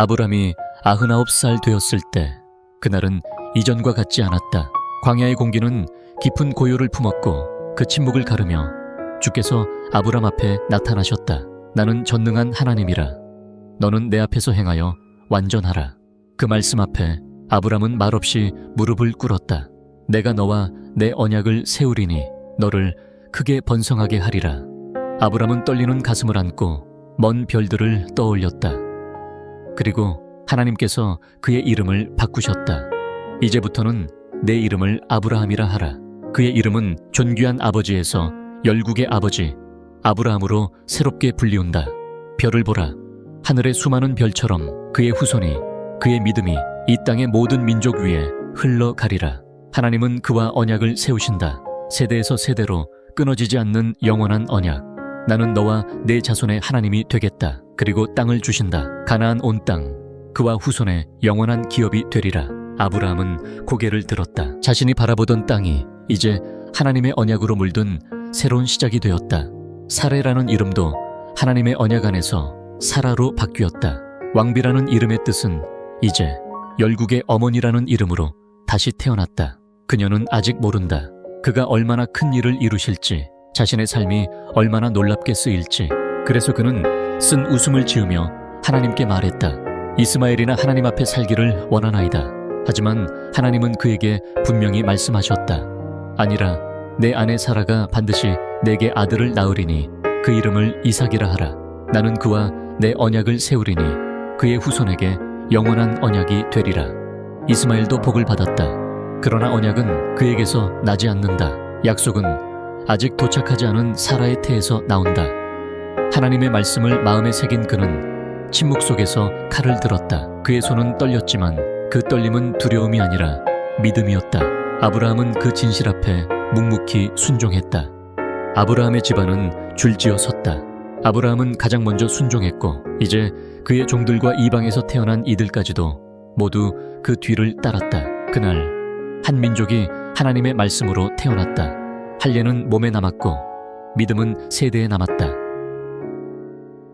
아브람이 아흔아홉 살 되었을 때 그날은 이전과 같지 않았다. 광야의 공기는 깊은 고요를 품었고 그 침묵을 가르며 주께서 아브람 앞에 나타나셨다. 나는 전능한 하나님이라. 너는 내 앞에서 행하여 완전하라. 그 말씀 앞에 아브람은 말없이 무릎을 꿇었다. 내가 너와 내 언약을 세우리니 너를 크게 번성하게 하리라. 아브람은 떨리는 가슴을 안고 먼 별들을 떠올렸다. 그리고 하나님께서 그의 이름을 바꾸셨다. 이제부터는 내 이름을 아브라함이라 하라. 그의 이름은 존귀한 아버지에서 열국의 아버지 아브라함으로 새롭게 불리운다. 별을 보라. 하늘의 수많은 별처럼 그의 후손이 그의 믿음이 이 땅의 모든 민족 위에 흘러가리라. 하나님은 그와 언약을 세우신다. 세대에서 세대로 끊어지지 않는 영원한 언약. 나는 너와 내 자손의 하나님이 되겠다. 그리고 땅을 주신다. 가나안 온 땅. 그와 후손의 영원한 기업이 되리라. 아브라함은 고개를 들었다. 자신이 바라보던 땅이 이제 하나님의 언약으로 물든 새로운 시작이 되었다. 사레라는 이름도 하나님의 언약 안에서 사라로 바뀌었다. 왕비라는 이름의 뜻은 이제 열국의 어머니라는 이름으로 다시 태어났다. 그녀는 아직 모른다. 그가 얼마나 큰 일을 이루실지, 자신의 삶이 얼마나 놀랍게 쓰일지. 그래서 그는 쓴 웃음을 지으며 하나님께 말했다. 이스마엘이나 하나님 앞에 살기를 원하나이다. 하지만 하나님은 그에게 분명히 말씀하셨다. 아니라 내 아내 사라가 반드시 내게 아들을 낳으리니 그 이름을 이삭이라 하라. 나는 그와 내 언약을 세우리니 그의 후손에게 영원한 언약이 되리라. 이스마엘도 복을 받았다. 그러나 언약은 그에게서 나지 않는다. 약속은 아직 도착하지 않은 사라의 태에서 나온다. 하나님의 말씀을 마음에 새긴 그는 침묵 속에서 칼을 들었다. 그의 손은 떨렸지만 그 떨림은 두려움이 아니라 믿음이었다. 아브라함은 그 진실 앞에 묵묵히 순종했다. 아브라함의 집안은 줄지어 섰다. 아브라함은 가장 먼저 순종했고 이제 그의 종들과 이방에서 태어난 이들까지도 모두 그 뒤를 따랐다. 그날 한 민족이 하나님의 말씀으로 태어났다. 할례는 몸에 남았고 믿음은 세대에 남았다.